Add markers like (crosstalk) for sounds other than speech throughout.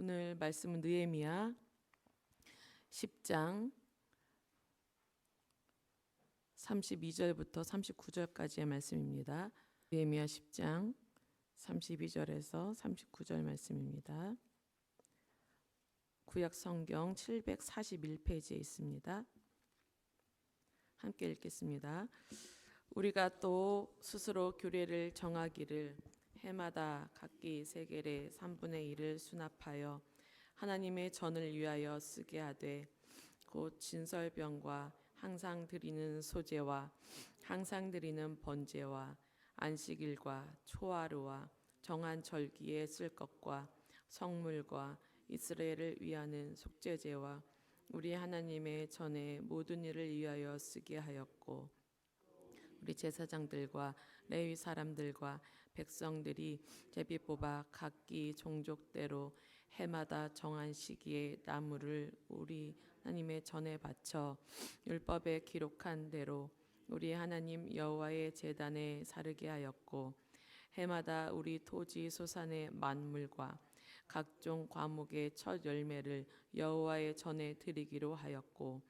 오늘 말씀은 느헤미야 10장 32절부터 39절까지의 말씀입니다. 느헤미야 10장 32절에서 39절 말씀입니다. 구약 성경 741페이지에 있습니다. 함께 읽겠습니다. 우리가 또 스스로 규례를 정하기를 해마다 각기 세겔의 3분의 1을 수납하여 하나님의 전을 위하여 쓰게 하되 곧 진설병과 항상 드리는 소제와 항상 드리는 번제와 안식일과 초하루와 정한 절기에 쓸 것과 성물과 이스라엘을 위하는 속죄제와 우리 하나님의 전에 모든 일을 위하여 쓰게 하였고 우리 제사장들과 레위 사람들과 백성들이 제비 뽑아 각기 종족대로 해마다 정한 시기에 나무를 우리 하나님의 전에 바쳐 율법에 기록한 대로 우리 하나님 여호와의 제단에 사르게 하였고 해마다 우리 토지 소산의 만물과 각종 과목의 첫 열매를 여호와의 전에 드리기로 하였고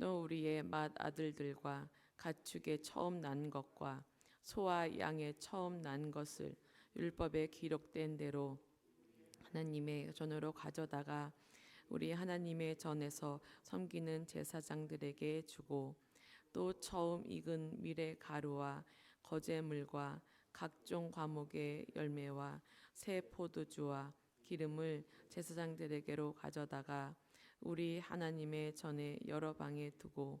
또 우리의 맏 아들들과 가축의 처음 난 것과 소와 양의 처음 난 것을 율법에 기록된 대로 하나님의 전으로 가져다가 우리 하나님의 전에서 섬기는 제사장들에게 주고 또 처음 익은 밀의 가루와 거제물과 각종 과목의 열매와 새 포도주와 기름을 제사장들에게로 가져다가 우리 하나님의 전에 여러 방에 두고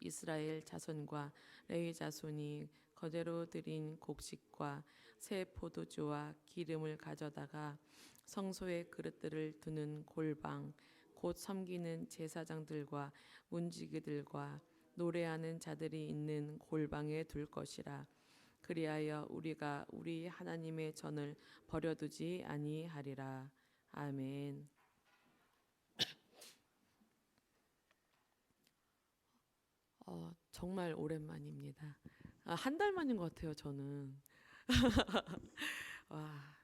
이스라엘 자손과 레위 자손이 거대로 드린 곡식과 새 포도주와 기름을 가져다가 성소의 그릇들을 두는 골방 곧 섬기는 제사장들과 문지기들과 노래하는 자들이 있는 골방에 둘 것이라 그리하여 우리가 우리 하나님의 전을 버려두지 아니하리라 아멘. 어, 정말 오랜만입니다. 아, 한달 만인 것 같아요, 저는. (laughs) 와.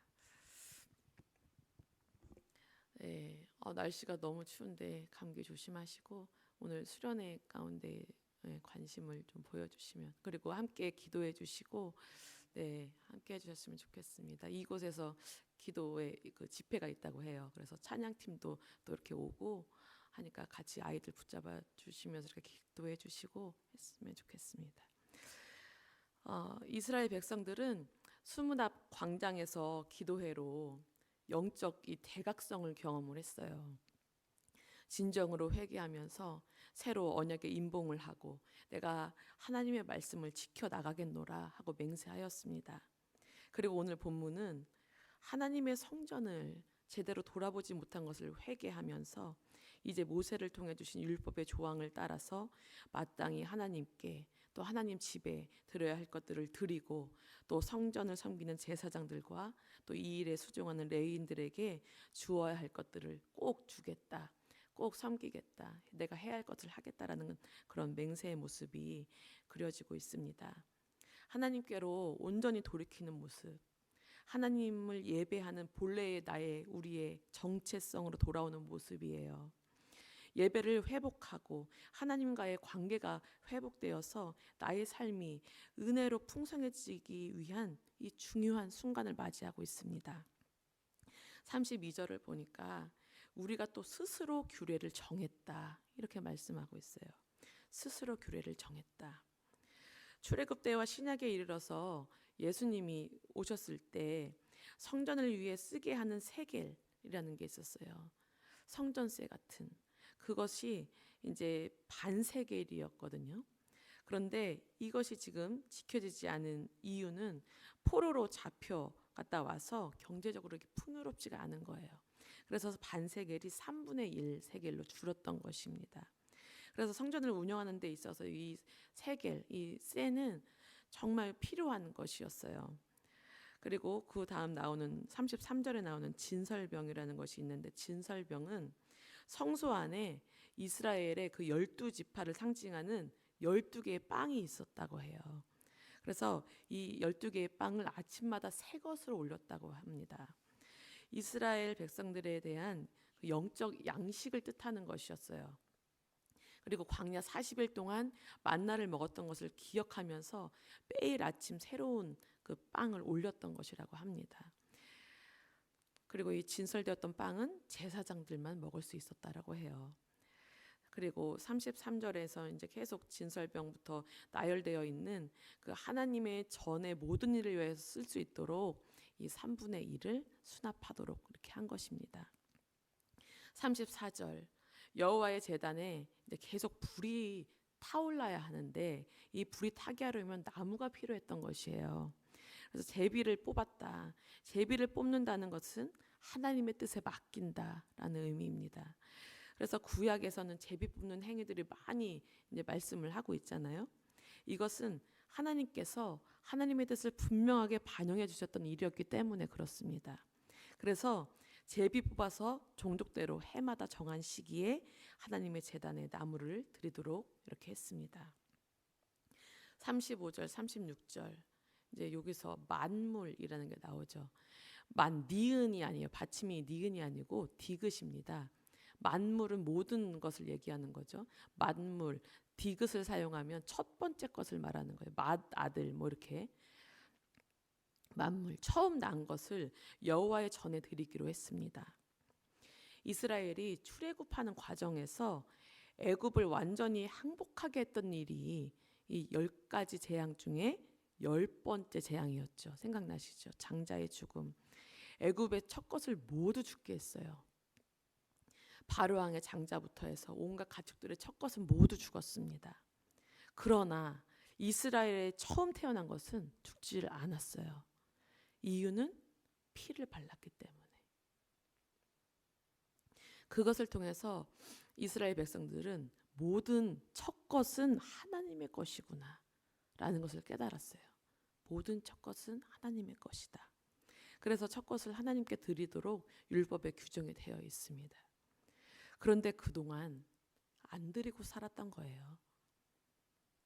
네, 어, 날씨가 너무 추운데 감기 조심하시고 오늘 수련회 가운데 네, 관심을 좀 보여주시면 그리고 함께 기도해 주시고 네 함께 해주셨으면 좋겠습니다. 이곳에서 기도회 그 집회가 있다고 해요. 그래서 찬양팀도 또 이렇게 오고 하니까 같이 아이들 붙잡아 주시면서 이렇게 기도해 주시고 했으면 좋겠습니다. 어, 이스라엘 백성들은 수문 앞 광장에서 기도회로 영적 이 대각성을 경험을 했어요. 진정으로 회개하면서 새로 언약의 임봉을 하고 내가 하나님의 말씀을 지켜 나가겠노라 하고 맹세하였습니다. 그리고 오늘 본문은 하나님의 성전을 제대로 돌아보지 못한 것을 회개하면서 이제 모세를 통해 주신 율법의 조항을 따라서 마땅히 하나님께 또 하나님 집에 드려야 할 것들을 드리고 또 성전을 섬기는 제사장들과 또 이 일에 수종하는 레위인들에게 주어야 할 것들을 꼭 주겠다. 꼭 섬기겠다. 내가 해야 할 것을 하겠다라는 그런 맹세의 모습이 그려지고 있습니다. 하나님께로 온전히 돌이키는 모습. 하나님을 예배하는 본래의 나의 우리의 정체성으로 돌아오는 모습이에요. 예배를 회복하고 하나님과의 관계가 회복되어서 나의 삶이 은혜로 풍성해지기 위한 이 중요한 순간을 맞이하고 있습니다. 32절을 보니까 우리가 또 스스로 규례를 정했다. 이렇게 말씀하고 있어요. 스스로 규례를 정했다. 출애굽 때와 신약에 이르러서 예수님이 오셨을 때 성전을 위해 쓰게 하는 세겔이라는 게 있었어요. 성전세 같은 그것이 이제 반세겔이었거든요. 그런데 이것이 지금 지켜지지 않은 이유는 포로로 잡혀 갔다 와서 경제적으로 이렇게 풍요롭지가 않은 거예요. 그래서 반세겔이 3분의 1 세겔로 줄었던 것입니다. 그래서 성전을 운영하는 데 있어서 이 세겔, 이 세는 정말 필요한 것이었어요. 그리고 그 다음 나오는 33절에 나오는 진설병이라는 것이 있는데 진설병은 성소 안에 이스라엘의 그 열두 지파를 상징하는 열두 개의 빵이 있었다고 해요. 그래서 이 열두 개의 빵을 아침마다 새 것으로 올렸다고 합니다. 이스라엘 백성들에 대한 그 영적 양식을 뜻하는 것이었어요. 그리고 광야 40일 동안 만나를 먹었던 것을 기억하면서 매일 아침 새로운 그 빵을 올렸던 것이라고 합니다. 그리고 이 진설되었던 빵은 제사장들만 먹을 수 있었다라고 해요. 그리고 33절에서 이제 계속 진설병부터 나열되어 있는 그 하나님의 전의 모든 일을 위해서 쓸 수 있도록 이 3분의 1을 수납하도록 이렇게 한 것입니다. 34절 여호와의 제단에 이제 계속 불이 타올라야 하는데 이 불이 타게 하려면 나무가 필요했던 것이에요. 그래서 제비를 뽑았다. 제비를 뽑는다는 것은 하나님의 뜻에 맡긴다라는 의미입니다. 그래서 구약에서는 제비 뽑는 행위들이 많이 이제 말씀을 하고 있잖아요. 이것은 하나님께서 하나님의 뜻을 분명하게 반영해 주셨던 일이었기 때문에 그렇습니다. 그래서 제비 뽑아서 종족대로 해마다 정한 시기에 하나님의 제단에 나무를 드리도록 이렇게 했습니다. 35절, 36절 이제 여기서 만물이라는 게 나오죠. 만 니은이 아니에요. 받침이 니은이 아니고 디귿입니다. 만물은 모든 것을 얘기하는 거죠. 만물, 디귿을 사용하면 첫 번째 것을 말하는 거예요. 맏 아들 뭐 이렇게 만물 처음 난 것을 여호와의 전에 드리기로 했습니다. 이스라엘이 출애굽하는 과정에서 애굽을 완전히 항복하게 했던 일이 이 열 가지 재앙 중에 열 번째 재앙이었죠. 생각나시죠? 장자의 죽음. 애굽의 첫 것을 모두 죽게 했어요. 바로 왕의 장자부터 해서 온갖 가축들의 첫 것은 모두 죽었습니다. 그러나 이스라엘에 처음 태어난 것은 죽지를 않았어요. 이유는 피를 발랐기 때문에. 그것을 통해서 이스라엘 백성들은 모든 첫 것은 하나님의 것이구나 라는 것을 깨달았어요. 모든 첫 것은 하나님의 것이다. 그래서 첫 것을 하나님께 드리도록 율법에 규정이 되어 있습니다. 그런데 그동안 안 드리고 살았던 거예요.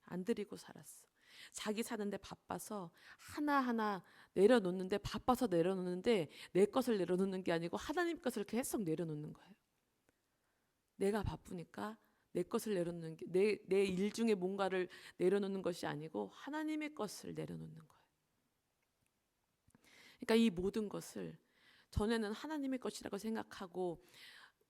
안 드리고 살았어. 자기 사는데 바빠서 하나하나 내려놓는데 바빠서 내려놓는데 내 것을 내려놓는 게 아니고 하나님 것을 계속 내려놓는 거예요. 내가 바쁘니까 내 것을 내려놓는 게 내 내 일 중에 뭔가를 내려놓는 것이 아니고 하나님의 것을 내려놓는 거예요. 그러니까 이 모든 것을 전에는 하나님의 것이라고 생각하고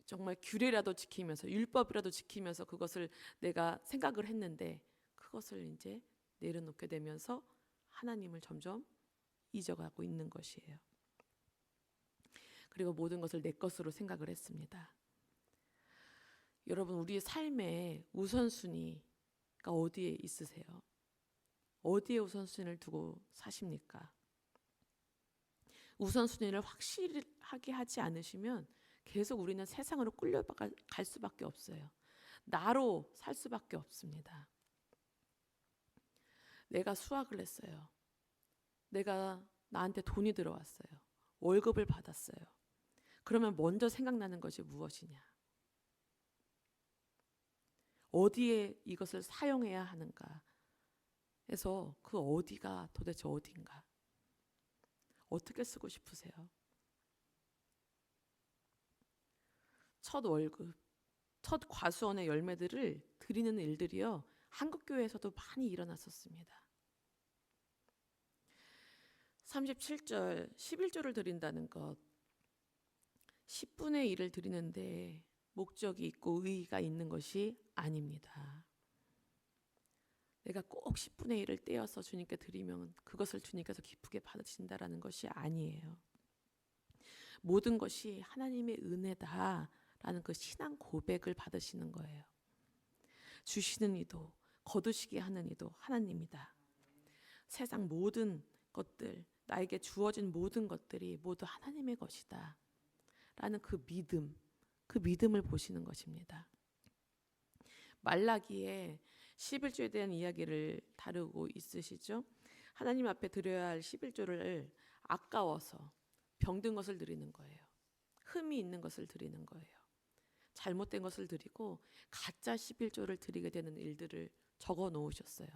정말 규례라도 지키면서 율법이라도 지키면서 그것을 내가 생각을 했는데 그것을 이제 내려놓게 되면서 하나님을 점점 잊어가고 있는 것이에요. 그리고 모든 것을 내 것으로 생각을 했습니다. 여러분 우리의 삶의 우선순위가 어디에 있으세요? 어디에 우선순위를 두고 사십니까? 우선순위를 확실하게 하지 않으시면 계속 우리는 세상으로 끌려갈 수밖에 없어요. 나로 살 수밖에 없습니다. 내가 수학을 했어요. 내가 나한테 돈이 들어왔어요. 월급을 받았어요. 그러면 먼저 생각나는 것이 무엇이냐? 어디에 이것을 사용해야 하는가? 해서 그 어디가 도대체 어딘가? 어떻게 쓰고 싶으세요? 첫 월급, 첫 과수원의 열매들을 드리는 일들이요. 한국 교회에서도 많이 일어났었습니다. 37절, 11조를 드린다는 것. 10분의 1을 드리는데 목적이 있고 의의가 있는 것이 아닙니다. 내가 꼭 10분의 1을 떼어서 주님께 드리면 그것을 주님께서 기쁘게 받으신다라는 것이 아니에요. 모든 것이 하나님의 은혜다라는 그 신앙 고백을 받으시는 거예요. 주시는 이도 거두시게 하는 이도 하나님이다. 세상 모든 것들 나에게 주어진 모든 것들이 모두 하나님의 것이다. 있다라는 그 믿음, 그 믿음을 보시는 것입니다. 말라기에 11조에 대한 이야기를 다루고 있으시죠? 하나님 앞에 드려야 할 11조를 아까워서 병든 것을 드리는 거예요. 흠이 있는 것을 드리는 거예요. 잘못된 것을 드리고 가짜 11조를 드리게 되는 일들을 적어 놓으셨어요.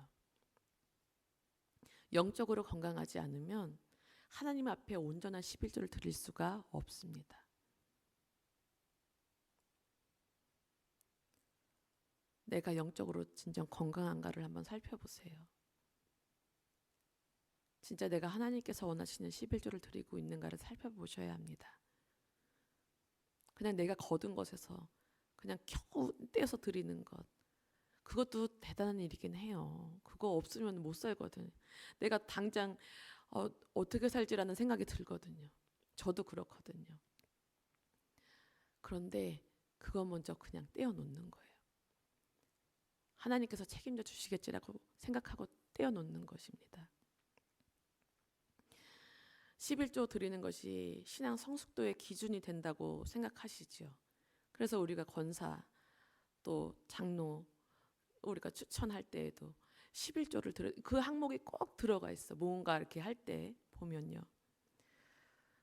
영적으로 건강하지 않으면 하나님 앞에 온전한 11조를 드릴 수가 없습니다. 내가 영적으로 진정 건강한가를 한번 살펴보세요. 진짜 내가 하나님께서 원하시는 11조를 드리고 있는가를 살펴보셔야 합니다. 그냥 내가 거둔 것에서 그냥 겨우 떼서 드리는 것. 그것도 대단한 일이긴 해요. 그거 없으면 못 살거든. 내가 당장 어, 어떻게 살지라는 생각이 들거든요. 저도 그렇거든요. 그런데 그거 먼저 그냥 떼어 놓는 거예요. 하나님께서 책임져 주시겠지라고 생각하고 떼어 놓는 것입니다. 11조 드리는 것이 신앙 성숙도의 기준이 된다고 생각하시지요. 그래서 우리가 권사 또 장로 우리가 추천할 때에도 11조를 들어 그 항목이 꼭 들어가 있어. 뭔가 이렇게 할 때 보면요.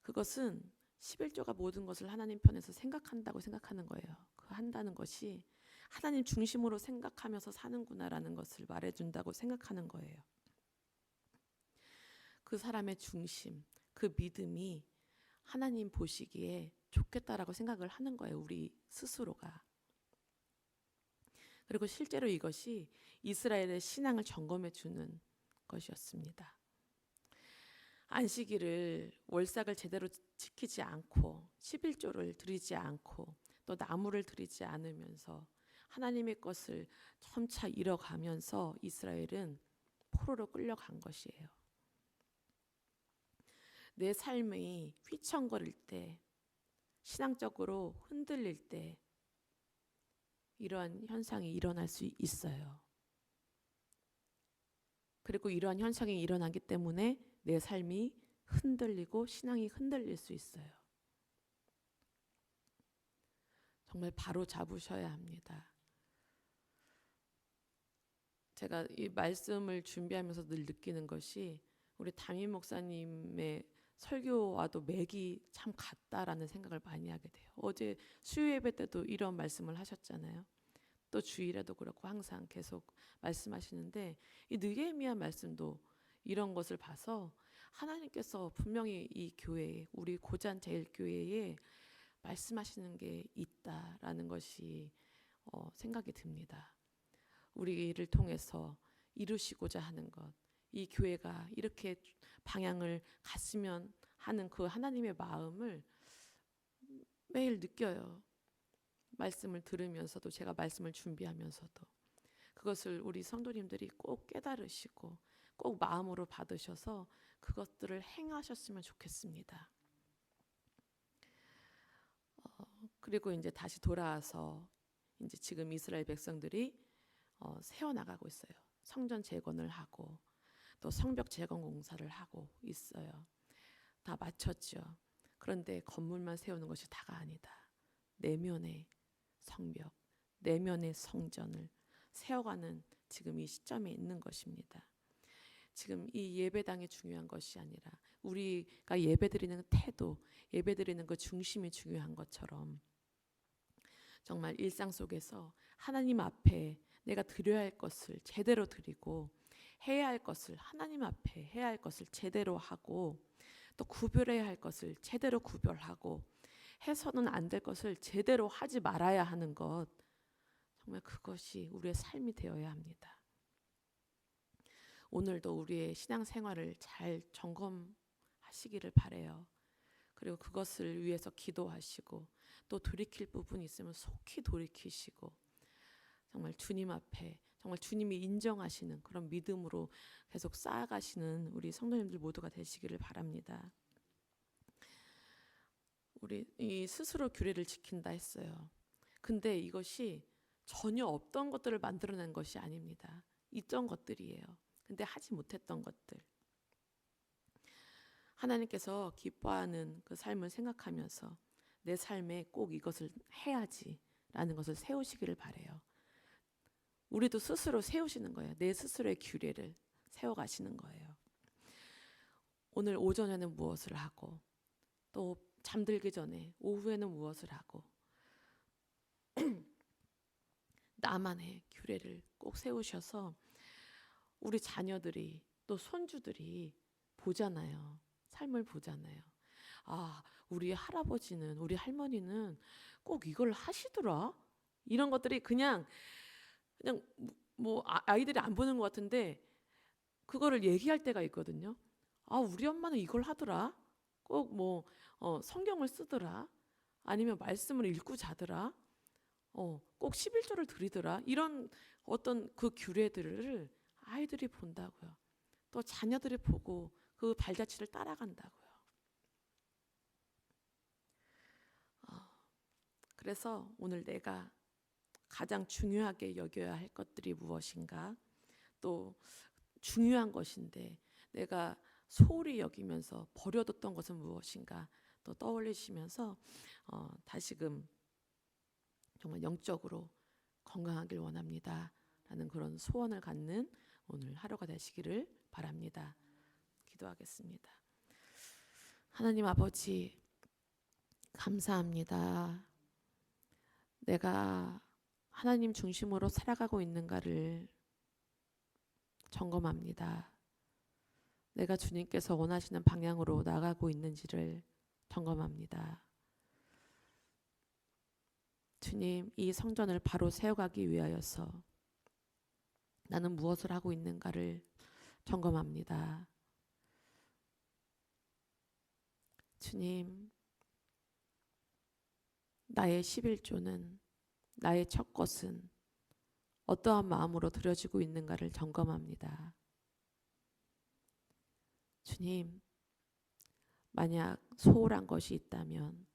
그것은 11조가 모든 것을 하나님 편에서 생각한다고 생각하는 거예요. 그 한다는 것이 하나님 중심으로 생각하면서 사는구나라는 것을 말해준다고 생각하는 거예요. 그 사람의 중심, 그 믿음이 하나님 보시기에 좋겠다라고 생각을 하는 거예요. 우리 스스로가. 그리고 실제로 이것이 이스라엘의 신앙을 점검해 주는 것이었습니다. 안식일을 월삭을 제대로 지키지 않고 11조를 드리지 않고 또 나무를 드리지 않으면서 하나님의 것을 점차 잃어가면서 이스라엘은 포로로 끌려간 것이에요. 내 삶이 휘청거릴 때, 신앙적으로 흔들릴 때, 이러한 현상이 일어날 수 있어요. 그리고 이러한 현상이 일어나기 때문에 내 삶이 흔들리고 신앙이 흔들릴 수 있어요. 정말 바로 잡으셔야 합니다. 제가 이 말씀을 준비하면서 늘 느끼는 것이 우리 담임 목사님의 설교와도 맥이 참 같다라는 생각을 많이 하게 돼요. 어제 수요 예배 때도 이런 말씀을 하셨잖아요. 또 주일에도 그렇고 항상 계속 말씀하시는데 이 느헤미야 말씀도 이런 것을 봐서 하나님께서 분명히 이 교회에 우리 고잔 제일 교회에 말씀하시는 게 있다라는 것이 어, 생각이 듭니다. 우리를 통해서 이루시고자 하는 것, 이 교회가 이렇게 방향을 갔으면 하는 그 하나님의 마음을 매일 느껴요. 말씀을 들으면서도 제가 말씀을 준비하면서도 그것을 우리 성도님들이 꼭 깨달으시고 꼭 마음으로 받으셔서 그것들을 행하셨으면 좋겠습니다. 어, 그리고 이제 다시 돌아와서 이제 지금 이스라엘 백성들이 어, 세워 나가고 있어요. 성전 재건을 하고 또 성벽 재건 공사를 하고 있어요. 다 마쳤죠. 그런데 건물만 세우는 것이 다가 아니다. 내면의 성벽, 내면의 성전을 세워가는 지금 이 시점에 있는 것입니다. 지금 이 예배당이 중요한 것이 아니라 우리가 예배드리는 태도, 예배드리는 그 중심이 중요한 것처럼 정말 일상 속에서 하나님 앞에 내가 드려야 할 것을 제대로 드리고 해야 할 것을 하나님 앞에 해야 할 것을 제대로 하고 또 구별해야 할 것을 제대로 구별하고 해서는 안 될 것을 제대로 하지 말아야 하는 것 정말 그것이 우리의 삶이 되어야 합니다. 오늘도 우리의 신앙 생활을 잘 점검하시기를 바래요. 그리고 그것을 위해서 기도하시고 또 돌이킬 부분이 있으면 속히 돌이키시고 정말 주님 앞에 정말 주님이 인정하시는 그런 믿음으로 계속 쌓아가시는 우리 성도님들 모두가 되시기를 바랍니다. 우리 이 스스로 규례를 지킨다 했어요. 근데 이것이 전혀 없던 것들을 만들어낸 것이 아닙니다. 있던 것들이에요. 근데 하지 못했던 것들. 하나님께서 기뻐하는 그 삶을 생각하면서 내 삶에 꼭 이것을 해야지라는 것을 세우시기를 바래요. 우리도 스스로 세우시는 거예요. 내 스스로의 규례를 세워 가시는 거예요. 오늘 오전에는 무엇을 하고 또 잠들기 전에 오후에는 무엇을 하고 (clears throat) 나만의 규례를 꼭 세우셔서 우리 자녀들이 또 손주들이 보잖아요. 삶을 보잖아요. 아, 우리 할아버지는 우리 할머니는 꼭 이걸 하시더라. 이런 것들이 그냥 그냥 뭐 아- 아이들이 안 보는 것 같은데 그거를 얘기할 때가 있거든요. 아, 우리 엄마는 이걸 하더라. 꼭 뭐 어, 성경을 쓰더라. 아니면 말씀을 읽고 자더라. 어, 꼭 11조를 드리더라. 이런 어떤 그 규례들을 아이들이 본다고요. 또 자녀들이 보고 그 발자취를 따라간다고요. 어, 그래서 오늘 내가 가장 중요하게 여겨야 할 것들이 무엇인가? 또 중요한 것인데 내가 소홀히 여기면서 버려뒀던 것은 무엇인가? 또 떠올리시면서 어, 다시금 정말 영적으로 건강하길 원합니다. 라는 그런 소원을 갖는 오늘 하루가 되시기를 바랍니다. 기도하겠습니다. 하나님 아버지, 감사합니다. 내가 하나님 중심으로 살아가고 있는가를 점검합니다. 내가 주님께서 원하시는 방향으로 나가고 있는지를 점검합니다. 주님, 이 성전을 바로 세워가기 위하여서 나는 무엇을 하고 있는가를 점검합니다. 주님, 나의 11조는 나의 첫 것은 어떠한 마음으로 드려지고 있는가를 점검합니다. 주님, 만약 소홀한 것이 있다면,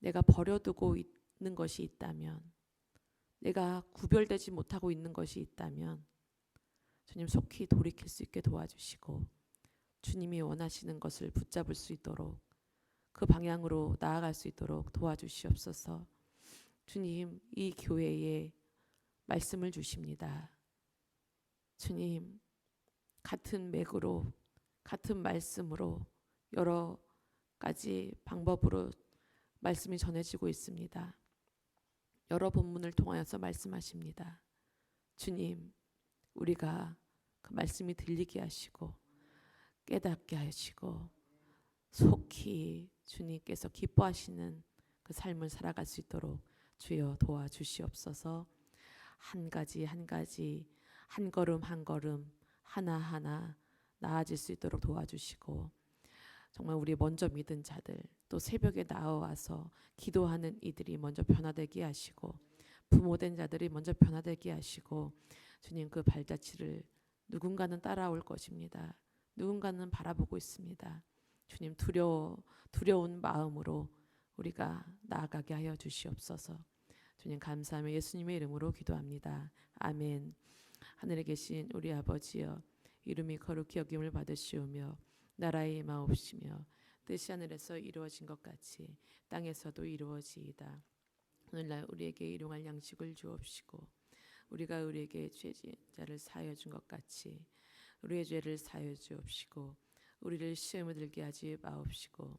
내가 버려두고 있는 것이 있다면, 내가 구별되지 못하고 있는 것이 있다면, 주님 속히 돌이킬 수 있게 도와주시고, 주님이 원하시는 것을 붙잡을 수 있도록 그 방향으로 나아갈 수 있도록 도와주시옵소서. 주님, 이 교회에 말씀을 주십니다. 주님, 같은 맥으로, 같은 말씀으로 여러 가지 방법으로 말씀이 전해지고 있습니다. 여러 본문을 통하여서 말씀하십니다. 주님, 우리가 그 말씀이 들리게 하시고 깨닫게 하시고 속히 주님께서 기뻐하시는 그 삶을 살아갈 수 있도록 주여 도와주시옵소서. 한 가지 한 가지 한 걸음 한 걸음 하나 하나 나아질 수 있도록 도와주시고 정말 우리 먼저 믿은 자들 또 새벽에 나와서 기도하는 이들이 먼저 변화되게 하시고 부모된 자들이 먼저 변화되게 하시고 주님 그 발자취를 누군가는 따라올 것입니다. 누군가는 바라보고 있습니다. 주님 두려워 두려운 마음으로 우리가 나아가게 하여 주시옵소서. 주님 감사하며 예수님의 이름으로 기도합니다. 아멘. 하늘에 계신 우리 아버지여 이름이 거룩히 여김을 받으시오며 나라의 임하옵시며 뜻이 하늘에서 이루어진 것 같이 땅에서도 이루어지이다. 오늘날 우리에게 일용할 양식을 주옵시고 우리가 우리에게 죄진 자를 사하여 준 것 같이 우리의 죄를 사하여 주옵시고 우리를 시험에 들게 하지 마옵시고